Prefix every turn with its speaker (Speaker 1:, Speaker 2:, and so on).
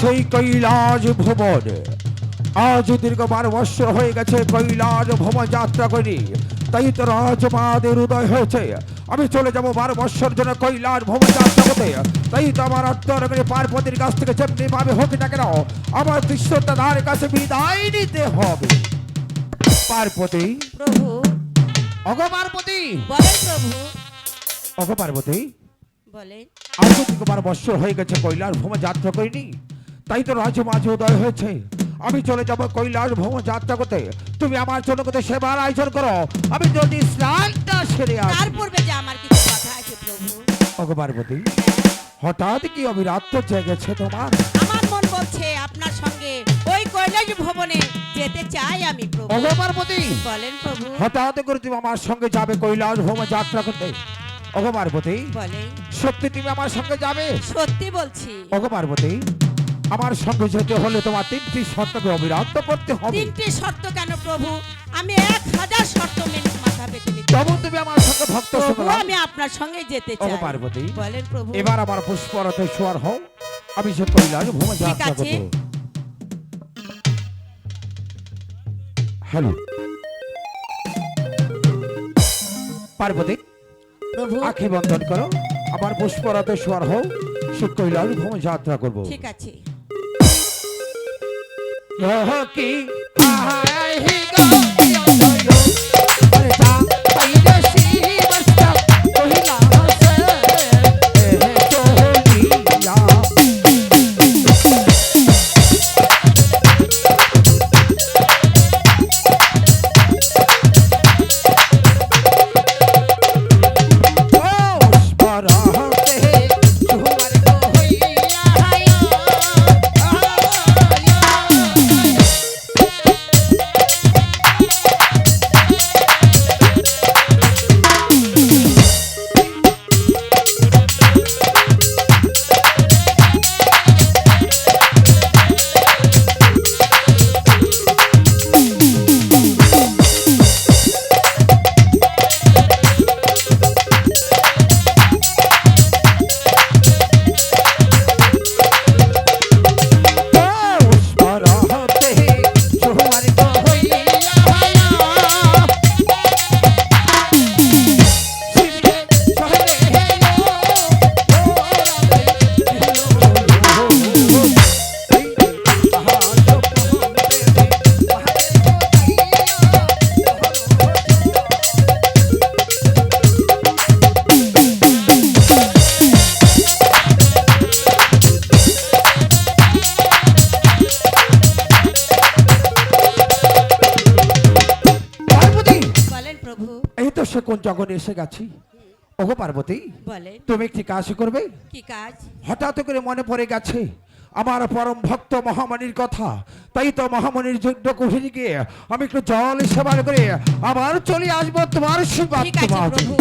Speaker 1: সেই কৈলাস ভবন। আজ দীর্ঘ বারো বৎসর হয়ে গেছে কৈলাস ভ্রমণ যাত্রা করি। তাই তো রাজমাদের উদয় হয়েছে। আমি চলে যাব বারো বৎসর জন্য কৈলাস ভ্রমণ যাত্রা করতে। তাই তো আমার অন্তরঙ্গে পার্বতীর কাছ থেকে যেমনি ভাবে হোক না কেন আমার বিশ্বতার কাছে বিদায় নিতে হবে। পার্বতী।
Speaker 2: প্রভু।
Speaker 1: অগ পার্বতী।
Speaker 2: বলেন প্রভু।
Speaker 1: অগ পার্বতী।
Speaker 2: বলেন।
Speaker 1: বারো বৎসর হয়ে গেছে কৈলাস যাত্রা করিনি। তাই তো রাজ্য মাঝে উদয় হয়েছে। আমি চলে যাব কৈলাস ভ্রমণ যাত্রা করতে। তুমি আমার জন্য কোথায় সেবার আয়োজন করো। আমি যদি স্নানটা সেরে
Speaker 2: তার
Speaker 1: আসি
Speaker 2: পূর্বে যে আমার কিছু কথা আছে প্রভু।
Speaker 1: অগ পার্বতী হঠাৎ কি অবিরাত্ম জেগেছে তোমার?
Speaker 2: আমার মন বলছে আপনার সঙ্গে ওই কৈলাস ভবনে যেতে চাই আমি প্রভু।
Speaker 1: অগ পার্বতী
Speaker 2: বলেন প্রভু।
Speaker 1: হঠাৎ করে তুমি আমার সঙ্গে যাবে কৈলাস ভ্রমণ যাত্রা করতে। অগ পার্বতী
Speaker 2: বলেন।
Speaker 1: সত্যি তুমি আমার সঙ্গে যাবে?
Speaker 2: সত্যি বলছি।
Speaker 1: অগ পার্বতী আমার সঙ্গে যেতে হলে তোমার তিনটি শর্তকে অবিরাত্ত করতে হবে।
Speaker 2: তিনটি শর্ত কেন প্রভু? আমি এক হাজার শর্ত মেনে মাথা পেতে নিতে
Speaker 1: তবু তুমি আমার সঙ্গে ভক্ত
Speaker 2: প্রভু আমি আপনার সঙ্গে যেতে
Speaker 1: ওগো
Speaker 2: চাই।
Speaker 1: পার্বতী।
Speaker 2: বলেন প্রভু।
Speaker 1: এবার আমার পুষ্পরথে শোয়ার হও। আমি সে কৈলাস ভ্রমণ যাত্রা করব। হ্যালো। পার্বতী
Speaker 2: প্রভু।
Speaker 1: আখি বন্ধন করো। আমার পুষ্পরাতে শোয়ার হও সে কৈলাস ভ্রমণ যাত্রা করব।
Speaker 2: ঠিক আছে।
Speaker 1: কি সে কোন জগনে এসে গেছি? ওগো পার্বতী
Speaker 2: বলে।
Speaker 1: তুমি একটি কাজ করবে?
Speaker 2: কি কাজ?
Speaker 1: হঠাৎ করে মনে পড়ে গেছে আমার পরম ভক্ত মহামণির কথা। তাই তো মহামণির যজ্ঞ কুঠিরে গিয়ে আমি একটু জল সেবা করে আবার চলে আসব তোমার সেবা
Speaker 2: ঠিক আছে
Speaker 1: তোমার
Speaker 2: প্রভু।